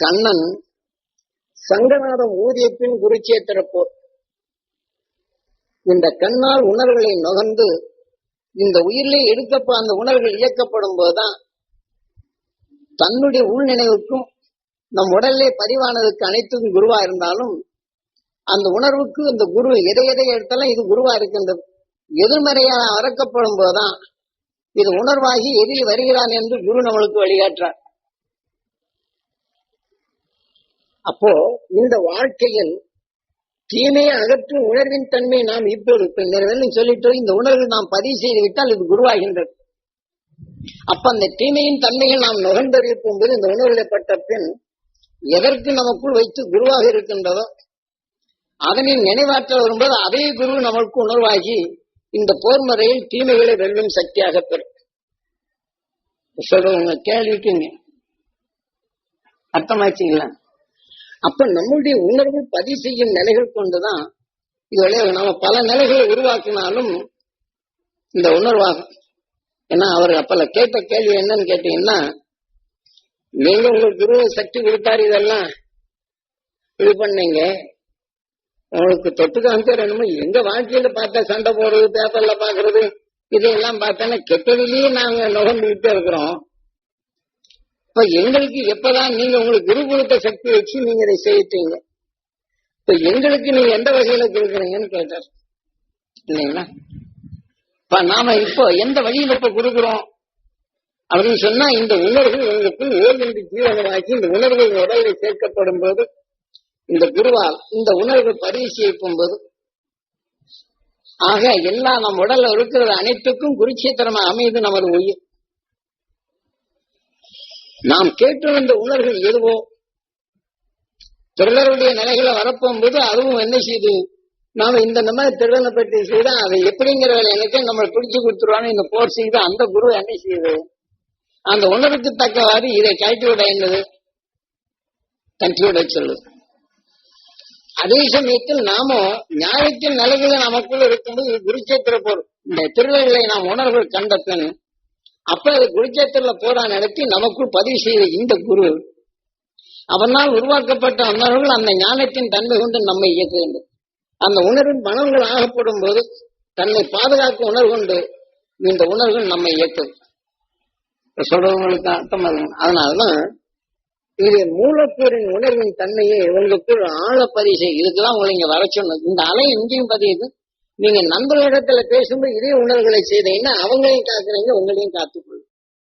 கண்ணன் சங்கநாதம் ஊதிய பின் குருச்சேத்திர போர் இந்த கண்ணால் உணர்வுகளை நுகர்ந்து இந்த உயிரிலே எடுக்கப்ப அந்த உணர்வுகள் இயக்கப்படும் போதுதான் தன்னுடைய உள்நினைவுக்கும் நம் உடலிலே பதிவானதுக்கு அனைத்தும் குருவா இருந்தாலும் அந்த உணர்வுக்கு இந்த குரு எதை எதை எடுத்தாலும் இது குருவா இருக்கின்றது. எதிர்மறையான அறக்கப்படும் போதுதான் இது உணர்வாகி எதில் வருகிறான் என்று குரு நம்மளுக்கு வழிகாட்டுறார். அப்போ இந்த வாழ்க்கையில் தீமையை அகற்றும் உணர்வின் தன்மை நாம் இப்போது இப்ப இந்த வேலையும் சொல்லிட்டு இந்த உணர்வு நாம் பதிவு செய்து விட்டால் இது குருவாகின்றது அப்ப அந்த தீமையின் தன்மையில் நாம் நுகர்ந்தறிவிக்கும் போது இந்த உணர்வுகளை பட்ட பின் எதற்கு நமக்குள் வைத்து குருவாக இருக்கின்றதோ அதனின் நினைவாற்றல் வரும்போது அதே குரு நமக்கு உணர்வாகி இந்த போர் முறையில் தீமைகளை வெல்லும் சக்தியாக பெறும். சொல்றவங்க கேள்விக்குங்க அர்த்தமாச்சுங்களா அப்ப நம்மளுடைய உணர்வு பதிவு செய்யும் நிலைகள் கொண்டுதான் இது நம்ம பல நிலைகளை உருவாக்கினாலும் இந்த உணர்வாகும். ஏன்னா அவர் அப்பல கேட்ட கேள்வி என்னன்னு கேட்டீங்கன்னா நீங்க உங்களுக்கு குரு சக்தி கொடுத்தாரு இதெல்லாம். இது பண்ணீங்க. உங்களுக்கு தொட்டு காமிச்சார் என்னமோ எங்க வாழ்க்கையில பார்த்தா சண்டை போடுறது பேப்பர்ல பாக்குறது இதையெல்லாம் பார்த்தோன்னா கெட்டதுலயே நாங்க நுகர்ந்துகிட்டே இருக்கிறோம். இப்ப எங்களுக்கு எப்பதான் நீங்க உங்களுக்கு குரு கொடுத்த சக்தி வச்சு நீங்க இதை செய்யிட்டீங்க? இப்ப எங்களுக்கு நீங்க எந்த வகையில கொடுக்குறீங்கன்னு கேட்டார். இல்லைங்களா? இப்ப நாம இப்போ எந்த வழியில இப்ப கொடுக்குறோம்? அப்படின்னு சொன்னா இந்த உணர்வு உங்களுக்கு ஓய்வின்றி ஜீவனமாக்கி இந்த உணர்வு உடலில் சேர்க்கப்படும் போது இந்த குருவால் இந்த உணர்வு பரிசீலிக்கும் போது ஆக எல்லா நம் உடல்ல இருக்கிறது அனைத்துக்கும் குருட்சேத்திரமா அமைது நமது உயிர். நாம் கேட்டு வந்த உணர்கள் எதுவோ? திருடருடைய நிலைகளை வரப்போகும்போது அதுவும் என்ன செய்யுது நாம இந்த மாதிரி திருடனை பற்றி செய்தா அதை எப்படிங்கிற எனக்கு நம்மளை பிடிச்சு கொடுத்துருவாங்க இந்த போர் செய்து அந்த குரு என்ன செய்யுது அந்த உணர்வுக்கு தக்கவாறு இதை கழட்டி விட என்னது? கட்டிவிட சொல்லு சொல்லுது. அதே சமயத்தில் நாம ஞாயிற்று நிலைகளை நமக்குள்ள இருக்கும்போது குருச்சேத்திர போர். இந்த திருடர்களை நாம் உணர்வுகள் கண்டப்பின் அப்ப அது குருச்சேத்திரல போரா நடத்தி நமக்குள் பதிவு செய்த இந்த குரு அவனால் உருவாக்கப்பட்ட அன்னர்கள் அந்த ஞானத்தின் தன்மை கொண்டு நம்மை இயக்க வேண்டும். அந்த உணர்வின் மனங்கள் ஆகப்படும் போது தன்னை பாதுகாக்கும் உணர்வு கொண்டு இந்த உணர்வுகள் நம்மை இயக்கும். சொல்றவங்களுக்கு அர்த்தம் அதனாலதான் இது மூலக்கூறின் உணர்வின் தன்மையை உங்களுக்கு ஆழ பதிவு செய்யும் இதுக்கெல்லாம் உங்களை இங்க வர சொன்னது. இந்த அலை இங்கேயும் பதியுது. நீங்க நண்பர்களிடத்துல பேசும்போது இதே உணர்வுகளை செய்தீங்கன்னா அவங்களையும் காக்குறீங்க உங்களையும் காத்துக்கொள்ளும்.